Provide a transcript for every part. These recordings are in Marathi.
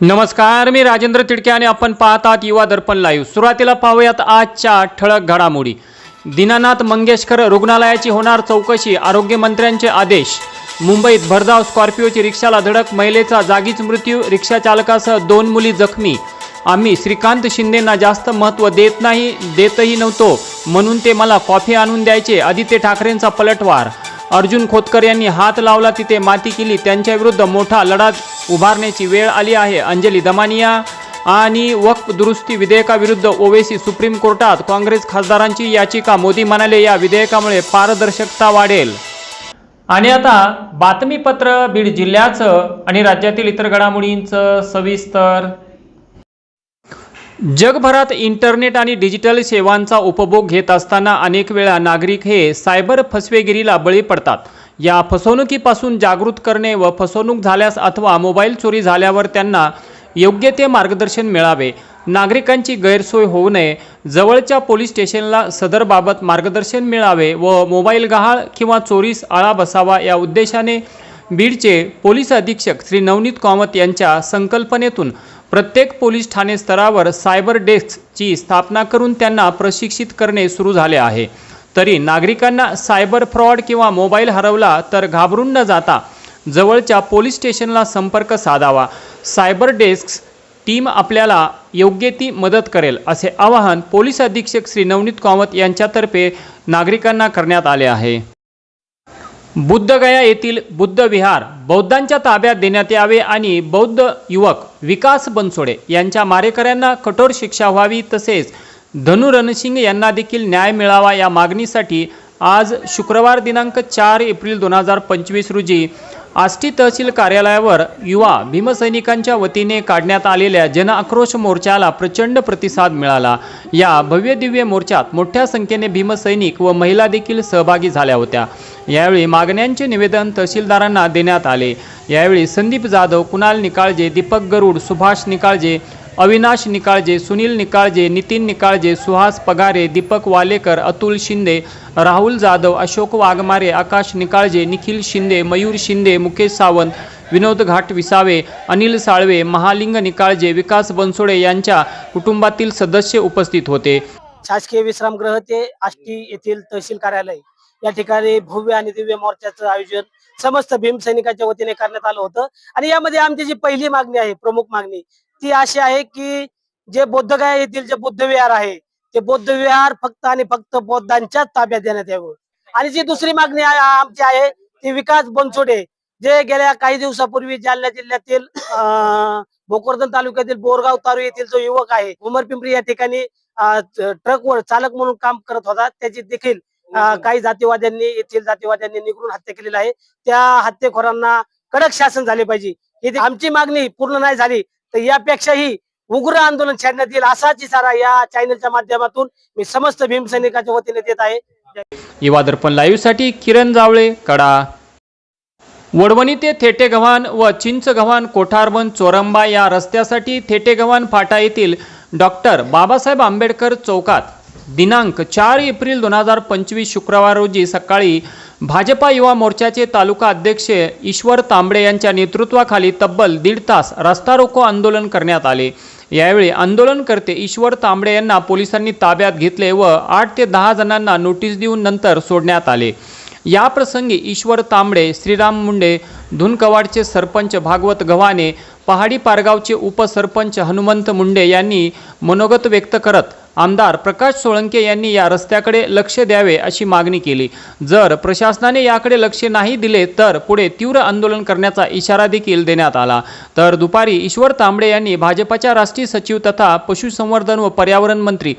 नमस्कार मी राजेंद्र तिडके आणि आपण पाहतात युवा दर्पण लाईव्ह सुरुवातीला पाहूयात आजच्या ठळक घडामोडी. दीनानाथ मंगेशकर रुग्णालयाची होणार चौकशी आरोग्यमंत्र्यांचे आदेश. मुंबईत भरधाव स्कॉर्पिओची रिक्षाला धडक महिलेचा जागीच मृत्यू रिक्षा चालकासह दोन मुली जखमी. आम्ही श्रीकांत शिंदेंना जास्त महत्त्व देत नाही देतही नव्हतो म्हणून ते मला कॉफी आणून द्यायचे आदित्य ठाकरेंचा पलटवार. अर्जुन खोतकर यांनी हात लावला तिथे माती केली. त्यांच्याविरुद्ध मोठा लढा उभारण्याची वेळ आली आहे. अंजली दमानिया आणि वक्फ दुरुस्ती विधेयकाविरुद्ध ओवेसी सुप्रीम कोर्टात काँग्रेस खासदारांची याचिका. मोदी म्हणाले या विधेयकामुळे पारदर्शकता वाढेल. आणि आता बातमीपत्र बीड जिल्ह्याचं आणि राज्यातील इतर घडामोडींचं सविस्तर जगभरात इंटरनेट आणि डिजिटल सेवांचा उपभोग घेत असताना अनेक वेळा नागरिक हे सायबर फसवेगिरीला बळी पडतात. या फसवणुकीपासून जागृत करणे व फसवणूक झाल्यास अथवा मोबाईल चोरी झाल्यावर त्यांना योग्य ते मार्गदर्शन मिळावे. नागरिकांची गैरसोय होऊ नये. जवळच्या पोलीस स्टेशनला सदरबाबत मार्गदर्शन मिळावे व मोबाईल गहाळ किंवा चोरीस आळा बसावा या उद्देशाने बीडचे पोलीस अधीक्षक श्री नवनीत कामत यांच्या संकल्पनेतून प्रत्येक पोलीस ठाणे स्तरावर सायबर डेस्कची स्थापना करून त्यांना प्रशिक्षित करणे सुरू झाले आहे. तरी नागरिकांना सायबर फ्रॉड किंवा मोबाईल हरवला तर घाबरून न जाता जवळच्या पोलीस स्टेशनला संपर्क साधावा. सायबर डेस्क टीम आपल्याला योग्य ती मदत करेल असे आवाहन पोलीस अधीक्षक श्री नवनीत कामत यांच्यातर्फे नागरिकांना करण्यात आले आहे. बुद्धगया येथील बुद्ध विहार बौद्धांच्या ताब्यात देण्यात यावे आणि बौद्ध युवक विकास बनसोडे यांच्या मारेकऱ्यांना कठोर शिक्षा व्हावी तसेच धनु रणसिंग यांना देखील न्याय मिळावा या मागणीसाठी आज शुक्रवार दिनांक चार एप्रिल दोन हजार पंचवीस रोजी आष्टी तहसील कार्यालयावर युवा भीमसैनिकांच्या वतीने काढण्यात आलेल्या जनआक्रोश मोर्चाला प्रचंड प्रतिसाद मिळाला. या भव्य दिव्य मोर्चात मोठ्या संख्येने भीमसैनिक व महिला देखील सहभागी झाल्या होत्या. यावेळी मागण्यांचे निवेदन तहसीलदारांना देण्यात आले. यावेळी संदीप जाधव कुणाल निकाळजे दीपक गरुड सुभाष निकाळजे अविनाश निकाळजे सुनील निकाळजे नितीन निकाळजे सुहास पगारे दीपक वालेकर अतुल शिंदे राहुल जाधव अशोक वाघमारे आकाश निकाळजे निखिल शिंदे मयूर शिंदे मुकेश सावंत विनोद घाट विसावे अनिल साळवे महालिंग निकाळजे विकास बनसोडे यांच्या कुटुंबातील सदस्य उपस्थित होते. शासकीय विश्रामगृह ते आष्टी येथील तहसील कार्यालय. या ठिकाणी भव्य आणि दिव्य मोर्चाचं आयोजन समस्त भीमसैनिकांच्या वतीने करण्यात आलं होतं. आणि यामध्ये आमची जी पहिली मागणी आहे प्रमुख मागणी ती अशी आहे की जे बौद्धगया येथील जे बुद्ध विहार आहे ते बौद्ध विहार फक्त आणि फक्त बौद्धांच्याच ताब्यात देण्यात यावं. आणि जी दुसरी मागणी आमची आहे ती विकास बनसोडे जे गेल्या काही दिवसापूर्वी जालना जिल्ह्यातील अं, भोकरदन तालुक्यातील बोरगाव तारू येथील जो युवक आहे उमरपिंपरी या ठिकाणी ट्रकवर चालक म्हणून काम करत होता त्याची देखील काही जातीवाद्यांनी येथील जातीवाद्यांनी निघून हत्या केलेली आहे. त्या हत्येखोरांना कडक शासन झाले पाहिजे. ही ती- आमची मागणी पूर्ण नाही झाली तर यापेक्षाही उग्र आंदोलन छेडण्यात येईल असाच इशारा या चॅनलच्या माध्यमातून मी समस्त भीमसैनिकाच्या वतीने देत आहे. युवा दर्पण लाईव्हसाठी किरण जावळे कडा. वडवणी ते थेटेगव्हाण व चिंचगव्हाण कोठारबन चोरंबा या रस्त्यासाठी थेटेगव्हाण फाटा येथील डॉक्टर बाबासाहेब आंबेडकर चौकात दिनांक चार एप्रिल दोन हजार पंचवीस शुक्रवार रोजी सकाळी भाजपा युवा मोर्चाचे तालुका अध्यक्ष ईश्वर तांबडे यांच्या नेतृत्वाखाली तब्बल दीड तास रस्ता रोको आंदोलन करण्यात आले. यावेळी आंदोलनकर्ते ईश्वर तांबडे यांना पोलिसांनी ताब्यात घेतले व आठ ते दहा जणांना नोटीस देऊन नंतर सोडण्यात आले. या प्रसंगी ईश्वर तांबडे श्रीराम मुंडे धुनकवाडचे सरपंच भागवत गव्हाणे पहाडी पारगावचे उपसरपंच हनुमंत मुंडे यांनी मनोगत व्यक्त करत आमदार प्रकाश सोळंके यांनी या रस्त्याकडे लक्ष द्यावे अशी मागणी केली. जर प्रशासनाने याकडे लक्ष नाही दिले तर पुढे तीव्र आंदोलन करण्याचा इशारा देखील देण्यात आला. तर दुपारी ईश्वर तांबडे यांनी भाजपाच्या राष्ट्रीय सचिव तथा पशुसंवर्धन व पर्यावरण मंत्री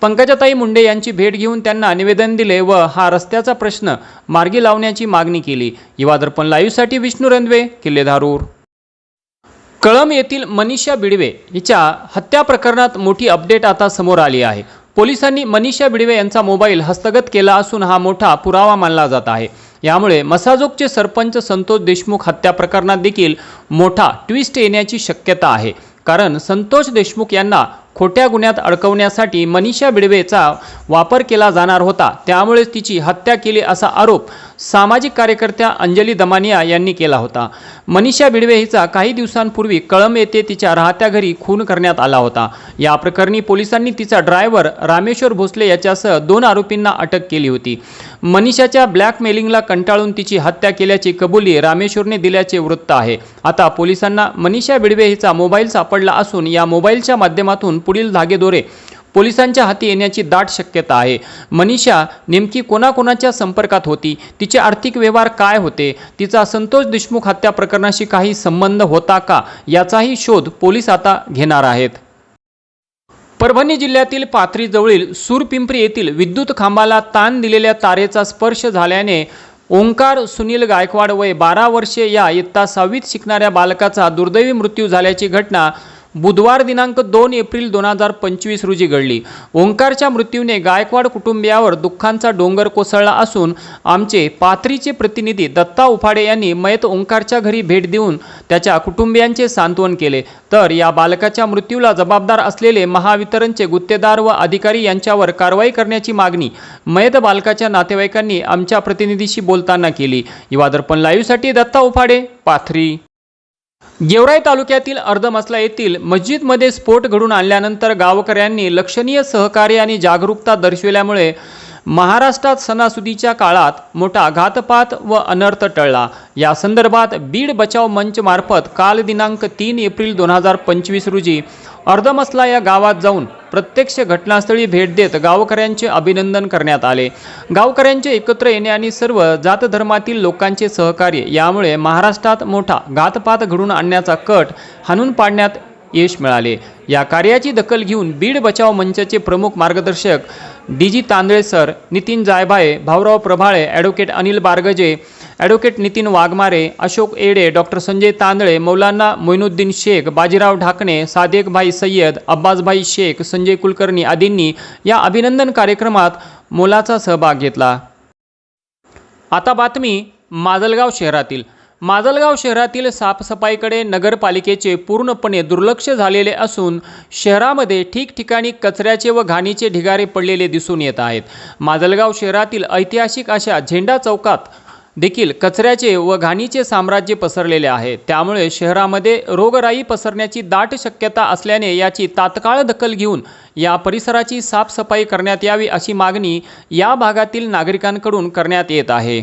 पंकजाताई मुंडे यांची भेट घेऊन त्यांना निवेदन दिले व हा रस्त्याचा प्रश्न मार्गी लावण्याची मागणी केली. युवा दर्पण लाईव्हसाठी विष्णू रणवे किल्ले धारूर कळम येथील मनीषा बिडवे हिच्या हत्या प्रकरणात मोठी अपडेट आता समोर आली आहे. पोलिसांनी मनीषा बिडवे यांचा मोबाईल हस्तगत केला असून हा मोठा पुरावा मानला जात आहे. यामुळे मसाजोगचे सरपंच संतोष देशमुख हत्या प्रकरणात देखील मोठा ट्विस्ट येण्याची शक्यता आहे. कारण संतोष देशमुख यांना खोट्या गुन्ह्यात अडकवण्यासाठी मनीषा बिडवेचा वापर केला जाणार होता. त्यामुळेच तिची हत्या केली असा आरोप सामाजिक कार्यकर्त्या अंजली दमानिया यांनी केला होता. मनीषा बिडवे हिचा काही दिवसांपूर्वी कळंब येथे तिच्या राहत्या घरी खून करण्यात आला होता. या प्रकरणी पोलिसांनी तिचा ड्रायव्हर रामेश्वर भोसले याच्यासह दोन आरोपींना अटक केली होती. मनीषाच्या ब्लॅकमेलिंगला कंटाळून तिची हत्या केल्याची कबुली रामेश्वरने दिल्याचे वृत्त आहे. आता पोलिसांना मनीषा बिडवे हिचा मोबाईल सापडला असून या मोबाईलच्या माध्यमातून पुढील धागेदोरे पोलिसांच्या हाती येण्याची दाट शक्यता आहे. मनीषा नेमकी कोणाकोणाच्या संपर्कात होती? तिचे आर्थिक व्यवहार काय होते? तिचा संतोष देशमुख हत्या प्रकरणाशी काही संबंध होता का? याचाही शोध पोलीस आता घेणार आहेत. परभणी जिल्ह्यातील पाथरीजवळील सूरपिंपरी येथील विद्युत खांबाला ताण दिलेल्या तारेचा स्पर्श झाल्याने ओंकार सुनील गायकवाड वय बारा वर्षे या इयत्ता सहावीत शिकणाऱ्या बालकाचा दुर्दैवी मृत्यू झाल्याची घटना बुधवार दिनांक दोन एप्रिल दोन हजार पंचवीस रोजी घडली. ओंकारच्या मृत्यूने गायकवाड कुटुंबियावर दुःखांचा डोंगर कोसळला असून आमचे पाथरीचे प्रतिनिधी दत्ता उफाडे यांनी मयत ओंकारच्या घरी भेट देऊन त्याच्या कुटुंबियांचे सांत्वन केले. तर या बालकाच्या मृत्यूला जबाबदार असलेले महावितरणचे गुत्तेदार व अधिकारी यांच्यावर कारवाई करण्याची मागणी मयत बालकाच्या नातेवाईकांनी आमच्या प्रतिनिधीशी बोलताना केली. युवा दर्पण लाईव्हसाठी दत्ता उफाडे पाथरी. गेवराई तालुक्यातील अर्धमसला येथील मस्जिदमध्ये स्फोट घडून आणल्यानंतर गावकऱ्यांनी लक्षणीय सहकार्य आणि जागरूकता दर्शविल्यामुळे महाराष्ट्रात सणासुदीच्या काळात मोठा घातपात व अनर्थ टळला. या संदर्भात बीड बचाव मंच मार्फत काल दिनांक तीन एप्रिल दोन हजार पंचवीस रोजी अर्धमसला या गावात जाऊन प्रत्यक्ष घटनास्थळी भेट देत गावकऱ्यांचे अभिनंदन करण्यात आले. गावकऱ्यांचे एकत्र येणे आणि सर्व जातधर्मातील लोकांचे सहकार्य यामुळे महाराष्ट्रात मोठा घातपात घडून आणण्याचा कट हाणून पाडण्यात यश मिळाले. या कार्याची दखल घेऊन बीड बचाव मंचाचे प्रमुख मार्गदर्शक D G Tandale sir Nitin Jaybhaye Bhaurao Prabhale advocate Anil Bargaje advocate Nitin Waghmare Ashok Ede doctor Sanjay Tandale मौलाना मोइनुद्दीन शेख बाजीराव ढाकणे सादेकभाई सय्यद अब्बासभाई शेख संजय कुलकर्णी आदींनी या अभिनंदन कार्यक्रमात मोलाचा सहभाग घेतला. आता बातमी माजलगाव शहरातील. माजलगाव शहरातील साफसफाईकडे नगरपालिकेचे पूर्णपणे दुर्लक्ष झालेले असून शहरामध्ये ठिकठिकाणी कचऱ्याचे व घाणीचे ढिगारे पडलेले दिसून येत आहेत. माजलगाव शहरातील ऐतिहासिक अशा झेंडा चौकात देखील कचऱ्याचे व घाणीचे साम्राज्य पसरलेले आहे. त्यामुळे शहरामध्ये रोगराई पसरण्याची दाट शक्यता असल्याने याची तात्काळ दखल घेऊन या परिसराची साफसफाई करण्यात यावी अशी मागणी या भागातील नागरिकांकडून करण्यात येत आहे.